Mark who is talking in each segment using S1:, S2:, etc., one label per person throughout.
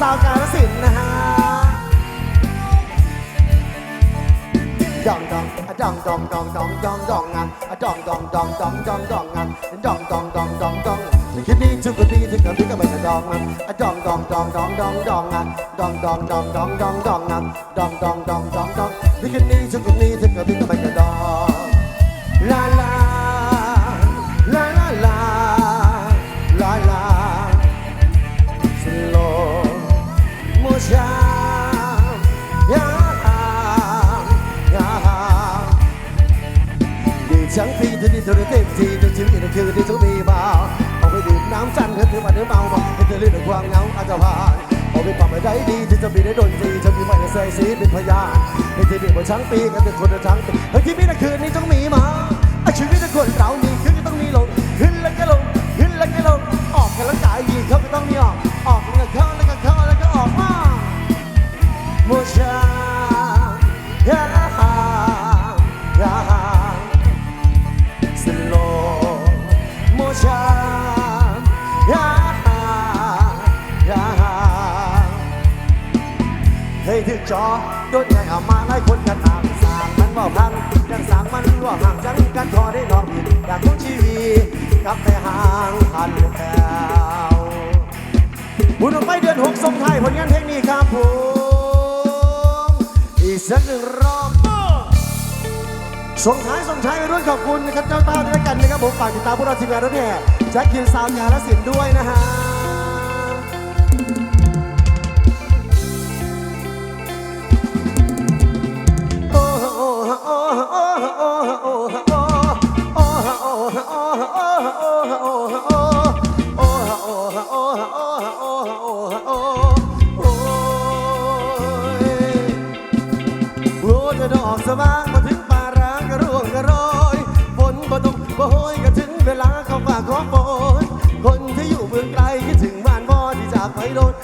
S1: สาวกาลสินนะฮะดองดองอะดองดองดองดองดองดองอะอะดองดองดองดองดองดองอะดองดองดองดองดองคิดดีทุกคนดีทุกคนดีก็ไม่กระดองอะอะดองดองดองดองดองดองอะดองดองดองดองดองดองอะดองดองดองดองดองคิดดีทุกคนดีทุกคนดีก็ไม่กระ ดีทั้งปีที่ดีทุกเต็มที่ทุกชีวิตในคืนที่ทุกมีเบาเอาไปดื่มน้ำจันเธอถือมาเนื้อเมาบอกให้เธอเลื่อนความเหงาอาจจะผ่านเอาไปปรับไปได้ดีที่จะมีได้ดนตรีจะมีไม่ได้ใส่สีเป็นพยานให้เธอดื่มมาทั้งปีกันเป็นคนทั้งปีเฮ้ยที่มีในคืนนี้ต้องมีมาชีวิตในคนเรามีขึ้นก็ต้องมีลงขึ้นแล้วก็ลงขึ้นแล้วก็ลงออกกำลังกายยีเขาก็ต้องมีออกออกแล้วก็เข้า ถึงจอโดนใหญ่เอามาไล่คนกันต่างสางมันว่าพังยังสางมันว่าห่างจังกันพอได้ลองผิดอยากทุกชีวิตกลับไปห่างพันแล้วบุญออกไปเดือนหกส่งไทยผลงานเพลงนี้ครับผมอีกสักหนึ่งรอบส่งท้ายส่งท้ายไปด้วยขอบคุณนะครับเจ้าต้าด้วยกันนะครับผมฝากติดตามพวกเราทีมงานรถแห่แจ็คคินซาวยาและสินด้วยนะฮะ อ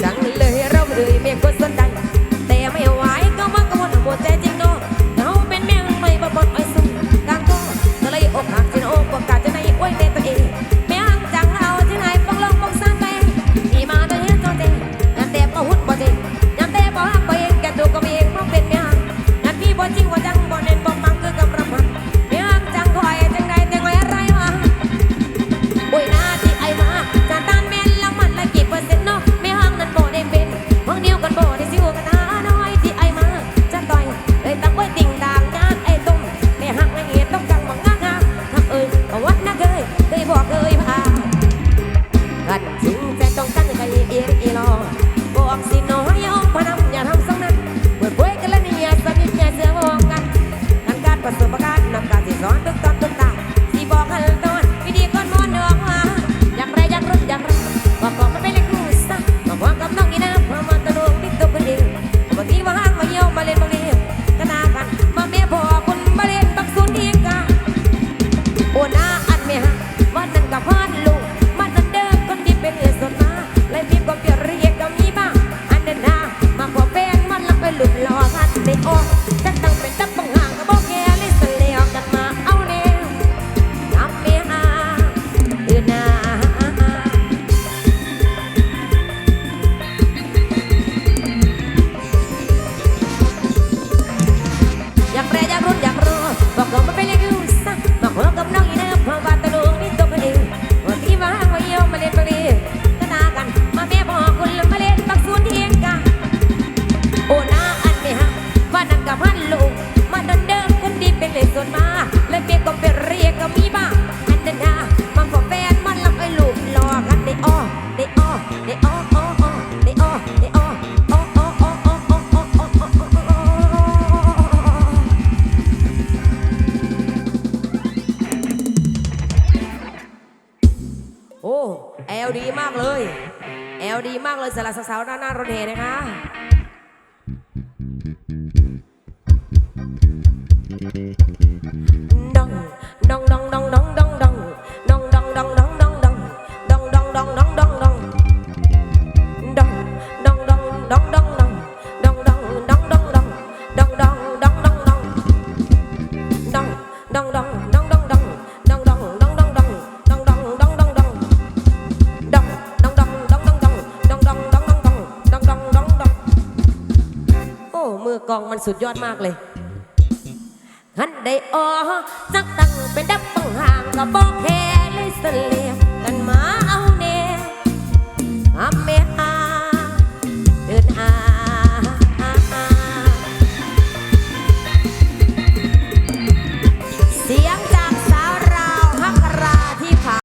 S1: 家 กับพันลูมาดันเดิมคนดีเป็นเลยส่วนมาเลยเปียก็เป็นเรียกก็มีบ้างอันเดนามันพอแฟนมันลับไอ้ลูกหลอกกันได้อ้อได้อ้อได้อ้ออ้ออ้อได้อ้อได้อ้อโอ้แอ
S2: ลดีมากเลย แอลดีมากเลยสำหรับสาวๆหน้าหน้ารถเฮนะคะ Thank you. มันสุดยอดมากเลย หันได้ออจักตั้งเป็นดับปังห่างก็บอกแค่เลยเสลียกันมา